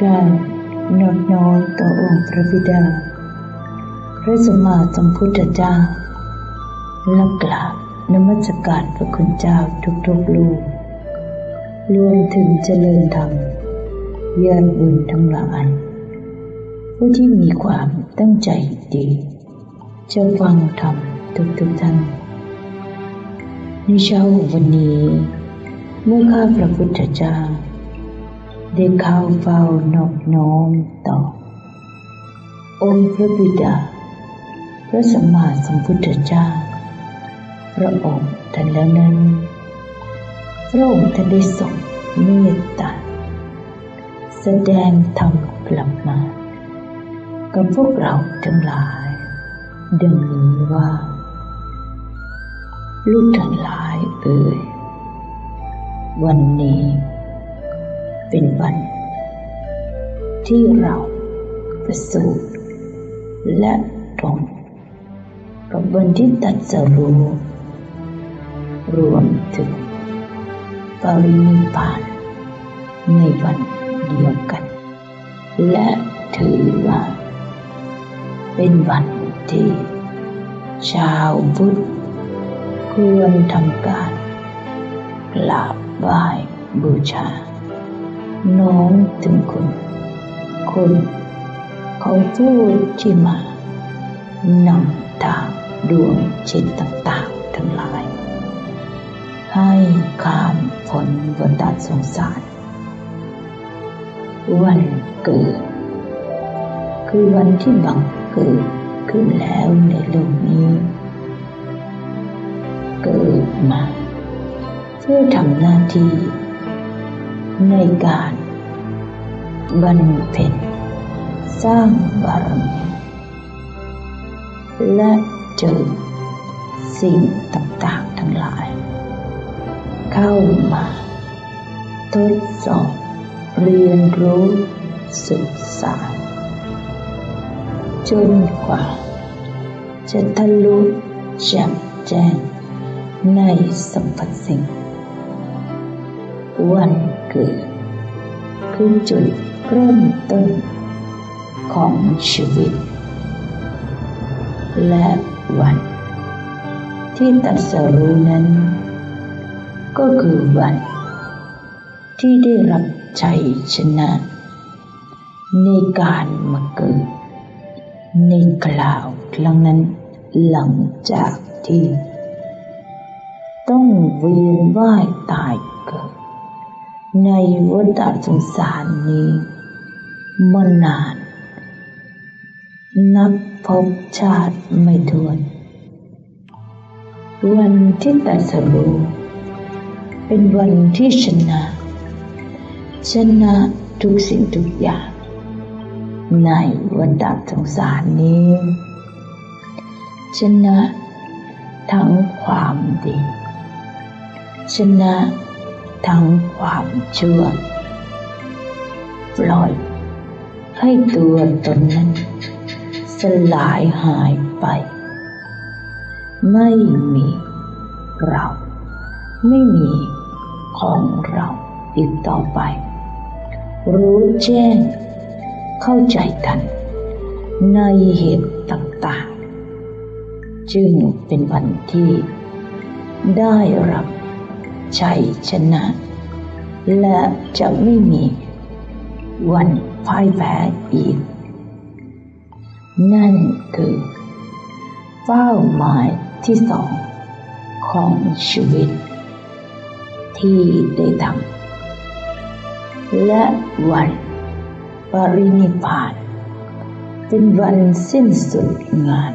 กราบนอบน้อมต่อองค์พระบิดา พระสมมาสัมพุทธเจ้าและกราบนมัสการพระคุณเจ้าทุกๆลูกรวมถึงเจริญธรรมญาติบุญทั้งหลายผู้ที่มีความตั้งใจดีจะฟังธรรมทุกๆท่านในเช้าวันนี้เมื่อข้าพระพุทธเจ้า ได้เข้าเฝ้านอบน้อมต่อ องค์พระบิดา พระสัมมาสัมพุทธเจ้า พระองค์ท่านแล้วนั้น พระองค์ท่านได้ทรงเมตตาแสดงธรรมกลับมา กับพวกเราทั้งหลาย ดังนี้ว่า ลูกทั้งหลายเอ่ยวันนี้ เป็นวัน ที่เราประสูติและตรงกับวันที่ตัดสรู้รวมถึงปรินิพพานในวันเดียวกัน และถือว่า เป็นวันที่ ชาวพุทธควรทำการกราบไหว้บูชา น้อมถึงคุณ คุณของผู้ที่มานำทางดวงจิตต่างๆ ทั้งหลาย ให้ข้ามพ้นวัฏสงสาร วันเกิด คือวันที่บังเกิดขึ้นแล้วในโลกนี้ เกิดมา เพื่อทำหน้าที่ ในการบำเพ็ญสร้างบารมีและเจอสิ่งต่างๆทั้งหลาย เข้ามาทดสอบเรียนรู้ศึกษา จนกว่า จะทะลุแจ่มแจ้งในสัมผัสสิ่ง วันเกิด คือจุดเริ่มต้นของชีวิต และวัน ที่ตัดสรู้นั้น ก็คือวัน ที่ได้รับชัยชนะ ในการมาเกิด ในคราวครั้งนั้นหลังจากที่ ต้องเวียนว่ายตาย ในวัฏสงสารนี้มานาน นับพบชาติไม่ถ้วน วันที่ตัดสรู้เป็นวันที่ชนะ ชนะทุกสิ่งทุกอย่าง ในวัฏสงสารนี้ ชนะทั้งความดี ชนะ ทั้งความชั่วปล่อย ให้ตัวตนนั้น สลายหายไป ไม่มีเรา ไม่มีของเราอีกต่อไป รู้แจ้ง เข้าใจทัน ในเหตุต่างๆ จึงเป็นวันที่ได้รับ ชัยชนะ และจะไม่มีวันพ่ายแพ้อีก นั่นคือ เป้าหมายที่สองของชีวิต ที่ได้ทำและวันปรินิพพาน เป็นวันสิ้นสุดงาน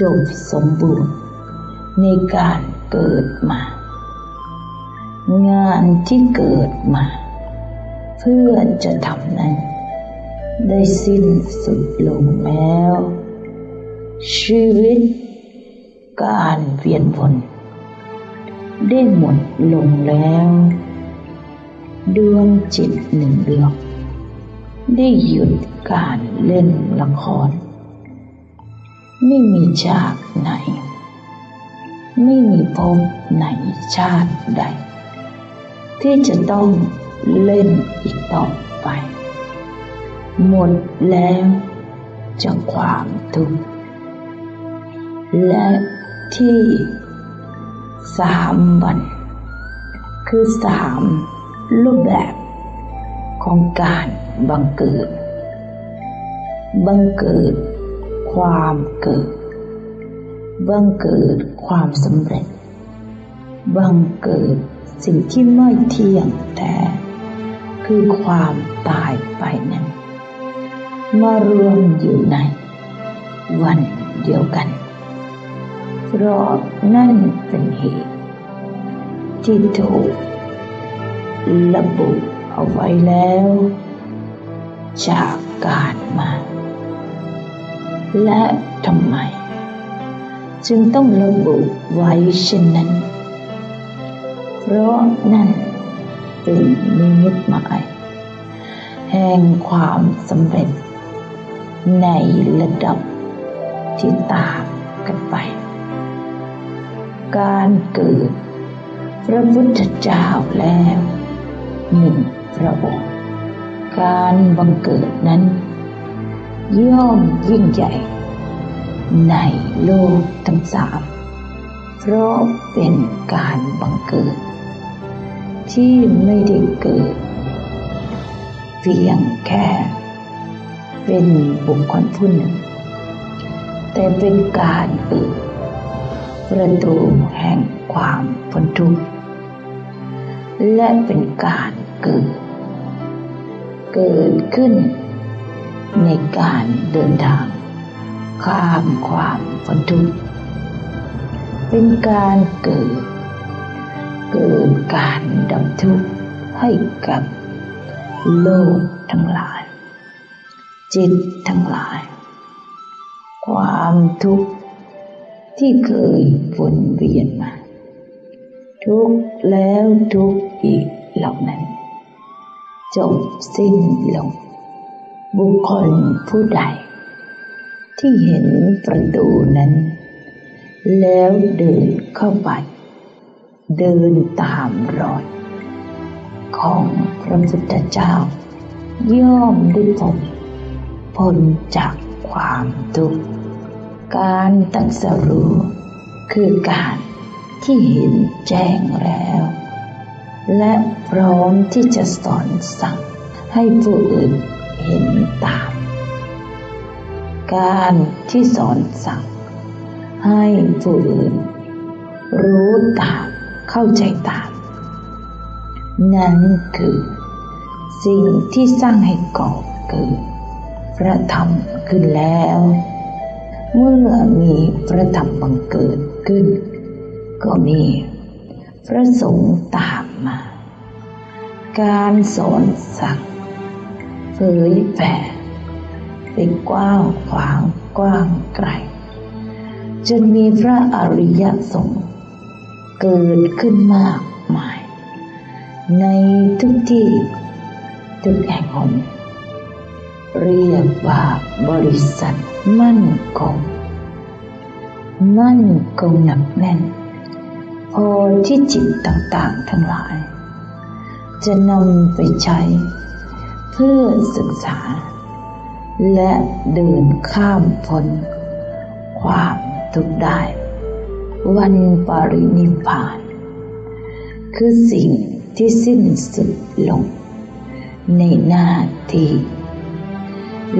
จบสมบูรณ์ในการเกิดมา งานที่เกิดมา เพื่อจะทำนั้น ได้สิ้นสุดลงแล้ว ชีวิตการเวียนวนได้หมดลงแล้วดวงจิตหนึ่งดวงได้หยุดการเล่นละคร ไม่มีฉากไหน ไม่มีภพไหนชาติใด ที่จะต้องเล่นอีกต่อไป หมดแล้วจากความทุกข์และที่สามวัน คือสามรูปแบบของการบังเกิด บังเกิดความเกิด บังเกิดความสำเร็จ บังเกิด สิ่งที่ไม่เที่ยงแต่คือความตายไปนั้นมารวมอยู่ในวันเดียวกัน เพราะนั่นเป็นเหตุ ที่ถูกระบุเอาไว้แล้ว จากการมา และทำไม จึงต้องระบุไว้เช่นนั้น เพราะนั่นเป็นนิมิตหมายแห่งความสำเร็จ ในระดับที่ต่างกันไป การเกิดพระพุทธเจ้าแล้วหนึ่งพระองค์การบังเกิดนั้น ย่อมยิ่งใหญ่ ในโลกทั้งสามเพราะเป็นการบังเกิด ที่ไม่ได้เกิด เพียงแค่ เป็นบุคคลผู้หนึ่ง แต่เป็นการเปิดประตูแห่งความพ้นทุกข์และเป็นการเกิด เกิดขึ้น ในการเดินทาง ข้ามความพ้นทุกข์เป็นการเกิด เกิดการดับทุกข์ให้กับโลกทั้งหลาย จิตทั้งหลาย ความทุกข์ที่เคยวนเวียนมา ทุกแล้วทุกอีกเหล่านั้น จบสิ้นลง บุคคลผู้ใด ที่เห็นประตูนั้น แล้วเดินเข้าไป เดินตามรอย ของพระพุทธเจ้า ย่อมได้พบพ้นจากความทุกข์ การตัดสรู้คือการที่เห็นแจ้งแล้ว และพร้อมที่จะสอนสั่งให้ผู้อื่นเห็นตาม การที่สอนสั่งให้ผู้อื่นรู้ตาม เข้าใจตาม นั้นคือ สิ่งที่สร้างให้ก่อเกิดพระธรรมขึ้นแล้ว เมื่อมีพระธรรมบังเกิดขึ้น ก็มีพระสงฆ์ตามมา การสอนสั่งเผยแผ่ไปกว้างขวางกว้างไกลจนมีพระอริยสงฆ์ เกิดขึ้นมากมาย ในทุกที่ทุกแห่งหนเรียกว่าบริษัทมั่นคง มั่นคงหนักแน่น พอที่จิตต่างๆทั้งหลาย จะนำไปใช้ เพื่อศึกษา และเดินข้ามพ้นความทุกข์ได้ วันปรินิพาน คือสิ่งที่สิ้นสุดลง ในหน้าที่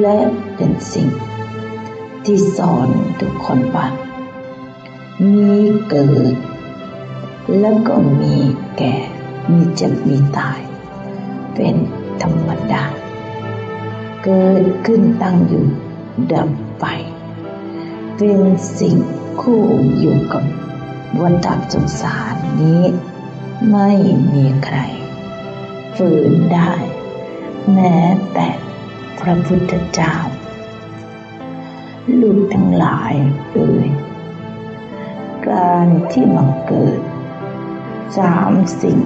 และเป็นสิ่ง ที่สอนทุกคนว่ามีเกิด แล้วก็มีแก่ มีเจ็บมีตาย เป็นธรรมดา เกิดขึ้นตั้งอยู่ดับไป เป็นสิ่งคู่อยู่กับวัฏสงสารนี้ ไม่มีใคร ฝืนได้ แม้แต่พระพุทธเจ้า ลูกทั้งหลายเอ่ยการที่บังเกิดสามสิ่ง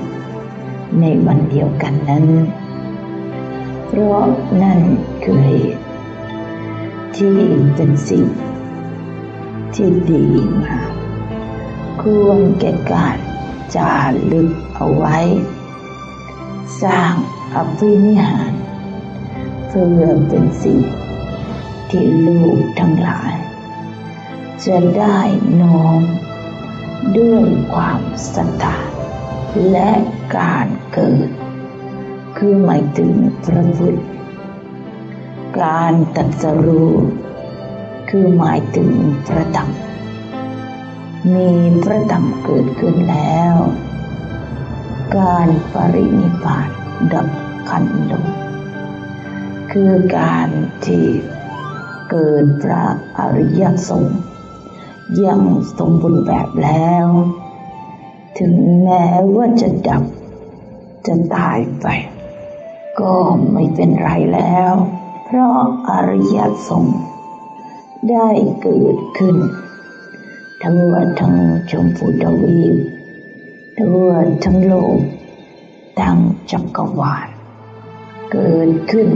ในวันเดียวกันนั้น เพราะนั่นคือเหตุที่เป็นสิ่ง ที่ดีงามควรแก่การจารึกเอาไว้ สร้างอภินิหารเพื่อเป็นสิ่งที่ลูกทั้งหลาย จะได้น้อมด้วยความศรัทธาและการเกิด คือหมายถึงพระพุทธการตัดสรู้ คือหมายถึงพระธรรม มีพระธรรมเกิดขึ้นแล้ว การปรินิพานดับขันลงคือการที่เกิดพระอริยสงฆ์ยังสมบูรณ์แบบแล้ว ถึงแม้ว่าจะดับจะตายไป ก็ไม่เป็นไรแล้ว เพราะอริยสงฆ์ ได้เกิดขึ้น ทั่วทั้งชมพูทวีปทั่วทั้งโลกทั้งจักรวาลเกิดขึ้น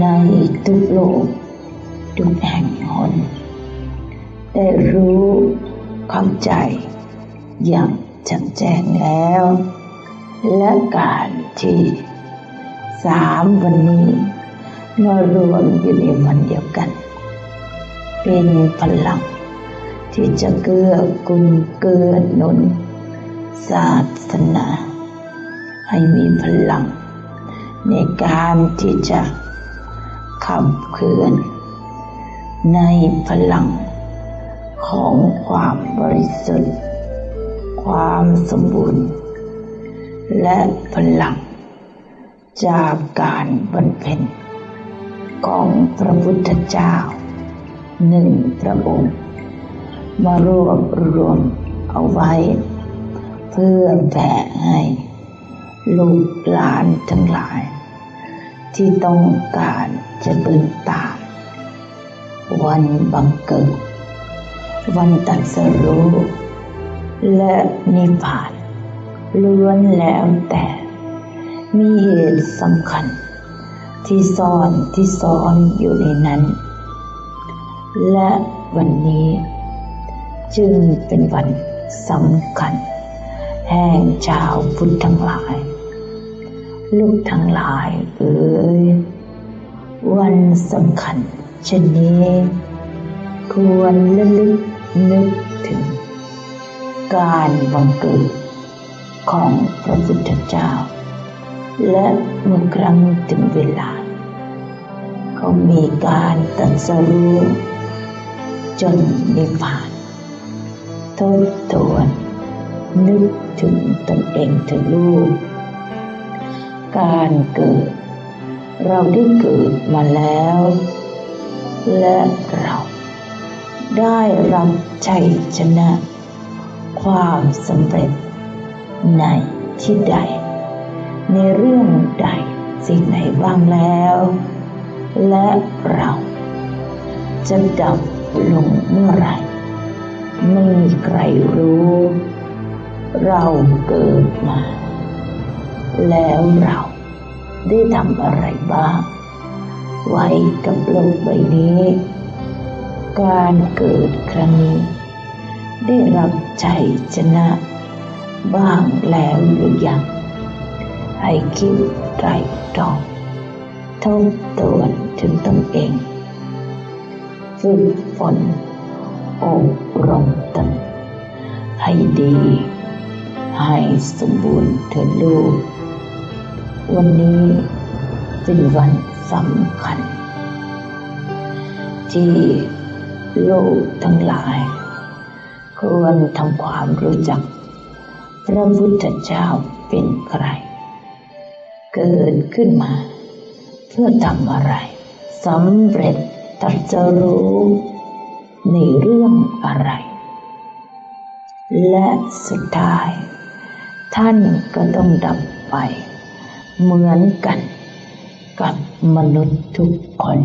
ในทุกโลก ทุกแห่งหนได้รู้เข้าใจ อย่างชัดแจ้งแล้ว และการที่สามวันนี้มารวมอยู่ในวันเดียวกัน เป็นพลัง ที่จะเกื้อกูลเกื้อหนุนศาสนา ให้มีพลัง ในการที่จะขับเคลื่อน ในพลัง ของความบริสุทธิ์ ความสมบูรณ์ และพลัง จากการบรรเพ็ญของพระพุทธเจ้า หนึ่งพระองค์มารวบรวมเอาไว้ เพื่อแผ่ให้ลูกหลานทั้งหลาย ที่ต้องการจะเดินตาม วันบังเกิด วันตัดสรู้ และนิพพานล้วนแล้วแต่ มีเหตุสำคัญ ที่ซ่อนที่ซ้อนอยู่ในนั้น และวันนี้ จึงเป็นวันสำคัญ แห่งชาวพุทธทั้งหลาย ลูกทั้งหลายเอ๋ยวันสำคัญเช่นนี้ ควรระลึกนึกถึง การบังเกิดของพระพุทธเจ้า และเมื่อครั้งถึงเวลา เขามีการตัดสรู้ จนนิพพานทบทวนนึกถึงตนเองถอะลูก การเกิด เราได้เกิดมาแล้ว และเราได้รับชัยชนะ ความสำเร็จในที่ใด ในเรื่องใดสิ่งไหนบ้างแล้ว และเราจะดับ ลงเมื่อไรไม่มีใครรู้ เราเกิดมา แล้วเราได้ทำอะไรบ้าง ไว้กับโลกใบนี้ การเกิดครั้งนี้ ได้รับใจชนะ บ้างแล้วหรือยัง ให้คิดไตรตรองทบทวนถึงตนเอง ฝึกฝนอบรมตนให้ดี ให้สมบูรณ์เถิดลูก วันนี้เป็นวันสำคัญ ที่ลูกทั้งหลาย ควรทำความรู้จัก พระพุทธเจ้าเป็นใคร เกิดขึ้นมา เพื่อทำอะไรสำเร็จ ตัดจะรู้ในเรื่องอะไร และสุดท้าย ท่านก็ต้องดับไป เหมือนกันกับมนุษย์ทุกคน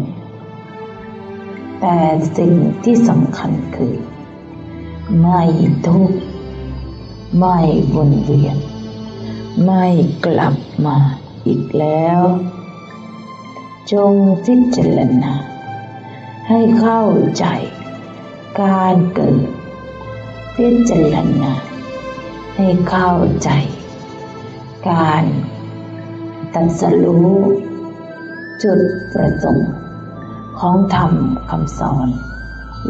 แต่สิ่งที่สำคัญคือ ไม่ทุกข์ไม่วนเวียน ไม่กลับมาอีกแล้ว จงพิจารณา ให้เข้าใจ การเกิดพิจารณาให้เข้าใจ การตัดสรู้จุดประสงค์ของธรรมคำสอน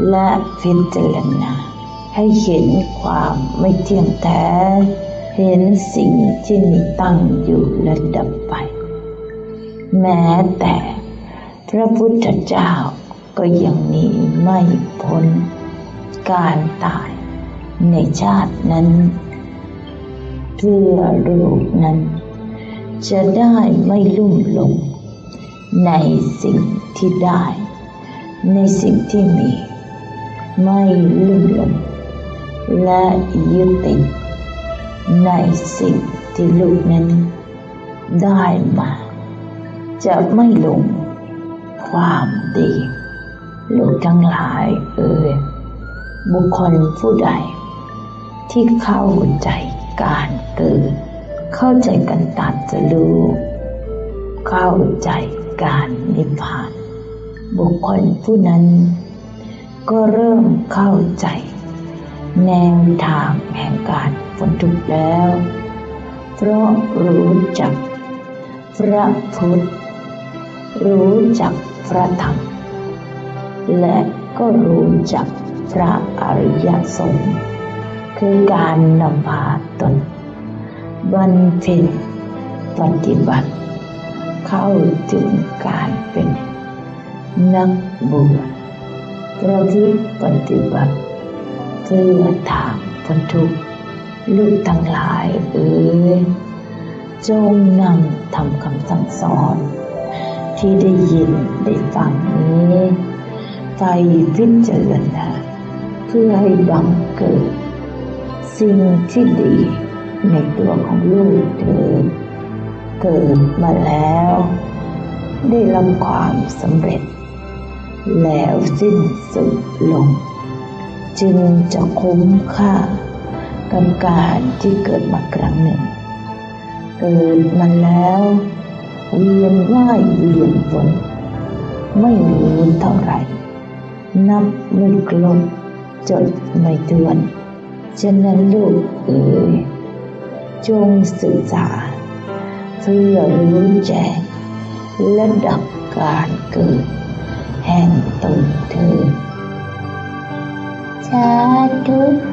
และพิจารณาให้เห็นความไม่เที่ยงแท้ เห็นสิ่งที่มีตั้งอยู่และดับไป แม้แต่พระพุทธเจ้า ก็ยังหนีไม่พ้น การตายในชาตินั้น เพื่อลูกนั้น จะได้ไม่ลุ่มหลง ในสิ่งที่ได้ ในสิ่งที่มี ไม่ลุ่มหลง และยึดติดในสิ่งที่ลูกนั้น ได้มา จะไม่หลงความดี หลูทั้งหลายเอ่ยบุคคลผู้ใด ที่เข้าใจการเกิดเข้าใจการตัดจะรู้ เข้าใจการนิพพาน บุคคลผู้นั้น ก็เริ่มเข้าใจ แนวทางแห่งการพ้นทุกข์แล้ว เพราะรู้จักพระพุทธรู้จักพระธรรม และก็รู้จักพระอริยสงฆ์คือการนำพาตนบรรเพ็ญปฏิบัติ เข้าถึงการเป็นนักบวชประพฤติปฏิบัติเพื่อทางพ้นทุกข์ลูกทั้งหลายเอ๋ยจงนำทำคำสั่งสอน ที่ได้ยินได้ฟังนี้ ไปพิจารณาเพื่อให้บังเกิด สิ่งที่ดีในตัวของลูกเธอเกิดมาแล้ว ได้รับความสำเร็จ แล้วสิ้นสุดลง จึงจะคุ้มค่ากับการที่เกิดมาครั้งหนึ่ง เกิดมาแล้ว เวียนว่ายเวียนวนไม่รู้เท่าไหร่ năm lên lục chọn ngày thường chân nhân lụ chung sự giả phi ở hướng trẻ lên đập cản cử, hèn tổn thương. Cha thứ